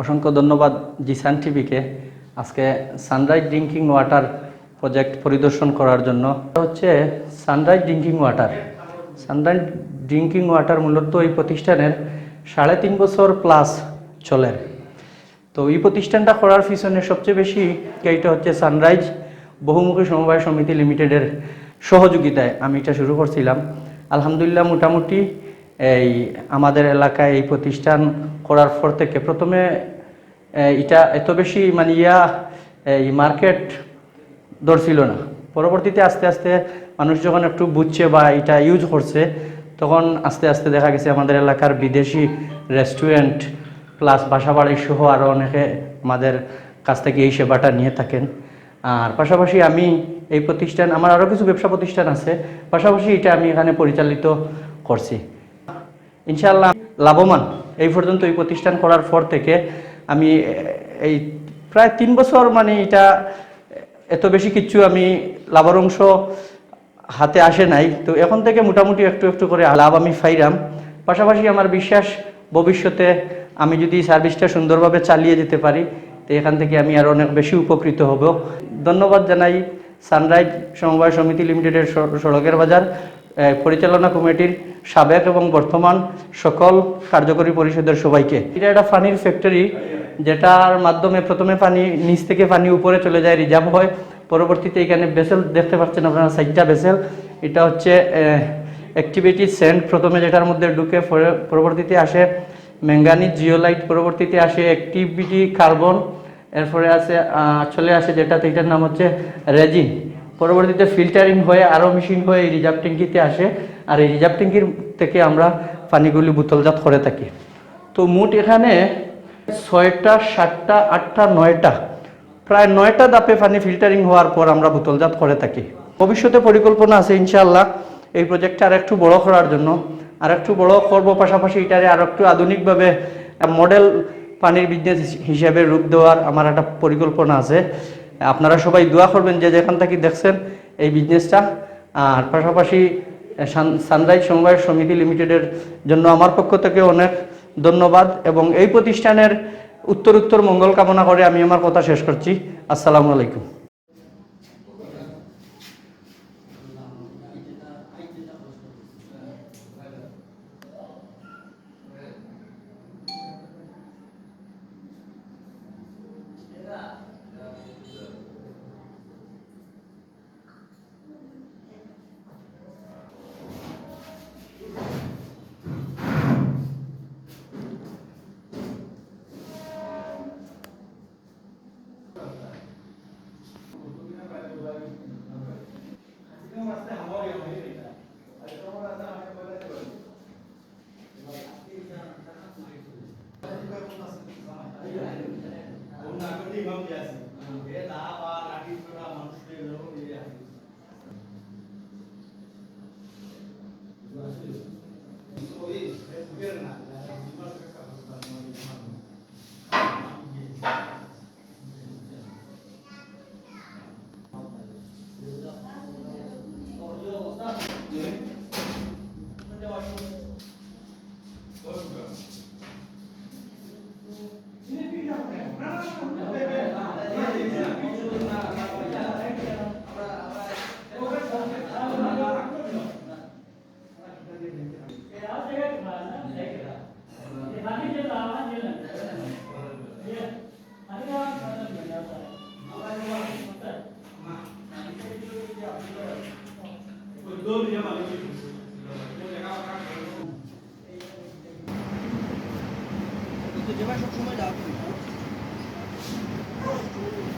অসংখ্য ধন্যবাদ জিসান টিভিকে আজকে সানরাইজ ড্রিঙ্কিং ওয়াটার প্রজেক্ট পরিদর্শন করার জন্য। হচ্ছে Sunrise drinking water. Sunrise drinking water মূলত এই প্রতিষ্ঠানের সাড়ে তিন বছর প্লাস চলে। তো এই প্রতিষ্ঠানটা করার পিছনে সবচেয়ে বেশি এইটা হচ্ছে সানরাইজ বহুমুখী সমবায় সমিতি লিমিটেডের সহযোগিতায় আমি এটা শুরু করছিলাম। আলহামদুলিল্লাহ মোটামুটি এই আমাদের এলাকায় এই প্রতিষ্ঠান করার পর থেকে প্রথমে এটা এত বেশি মানে ইয়া এই মার্কেট ধরছিল না। পরবর্তীতে আস্তে আস্তে মানুষ যখন একটু বুঝছে বা এটা ইউজ করছে, তখন আস্তে আস্তে দেখা গেছে আমাদের এলাকার বিদেশি রেস্টুরেন্ট প্লাস বাসাবাড়ি সহ আরও অনেকে আমাদের কাছ থেকে এই সেবাটা নিয়ে থাকেন। আর পাশাপাশি আমি এই প্রতিষ্ঠান, আমার আরও কিছু ব্যবসা প্রতিষ্ঠান আছে, পাশাপাশি এটা আমি এখানে পরিচালিত করছি। ইনশাআল্লাহ লাভবান। এই পর্যন্ত এই প্রতিষ্ঠান করার পর থেকে আমি এই প্রায় তিন বছর মানে এটা এত বেশি কিচ্ছু আমি লাভের অংশ হাতে আসে নাই। তো এখন থেকে মোটামুটি একটু একটু করে লাভ আমি ফাইরাম পাশাপাশি আমার বিশ্বাস, ভবিষ্যতে আমি যদি সার্ভিসটা সুন্দরভাবে চালিয়ে যেতে পারি, তো এখান থেকে আমি আরও অনেক বেশি উপকৃত হব। ধন্যবাদ জানাই সানরাইজ সমবায় সমিতি লিমিটেডের সড়কের বাজার পরিচালনা কমিটির সাবেক এবং বর্তমান সকল কার্যকরী পরিষদের সবাইকে। এটা একটা পানির ফ্যাক্টরি যেটার মাধ্যমে প্রথমে পানি, নিচ থেকে পানি উপরে চলে যায় রিজার্ভ হয়। পরবর্তীতে এখানে বেসেল দেখতে পাচ্ছেন আপনারা সাইডটা বেসেল এটা হচ্ছে অ্যাক্টিভিটি সেন্ট প্রথমে যেটার মধ্যে ঢুকে পরবর্তীতে আসে ম্যাঙ্গানিজ জিওলাইট পরবর্তীতে আসে অ্যাক্টিভিটি কার্বন এরপরে আছে চলে আসে যেটাতে এটার নাম হচ্ছে রেজিন পরবর্তীতে ফিল্টারিং হয়ে আরও মেশিন হয়ে রিজার্ভ ট্যাঙ্কিতে আসে। আর এই রিজার্ভ ট্যাঙ্কির থেকে আমরা পানিগুলি বোতলজাত করে থাকি। তো মোট এখানে ছয়টা, সাতটা, আটটা, নয়টা, প্রায় নয়টা দাপে পানি ফিল্টারিং হওয়ার পর আমরা বোতলজাত করে থাকি। ভবিষ্যতে পরিকল্পনা আছে ইনশাআল্লাহ এই প্রজেক্টটা আর একটু বড় করার জন্য। আর একটু বড় করব পাশাপাশি এটারে আর একটু আধুনিকভাবে মডেল পানির বিজনেস হিসেবে রূপ দেওয়ার আমার একটা পরিকল্পনা আছে। আপনারা সবাই দোয়া করবেন যে যেখান থেকে দেখছেন এই বিজনেসটা আর পাশাপাশি সানরাইজ সমবায় সমিতি লিমিটেডের জন্য আমার পক্ষ থেকে অনেক ধন্যবাদ এবং এই প্রতিষ্ঠানের উত্তর উত্তর মঙ্গল কামনা করে আমি আমার কথা শেষ করছি। আসসালামু আলাইকুম। ఉన్నాకు నిమం చేసి ఏ లాభ Você vai chamar de água. Thank you.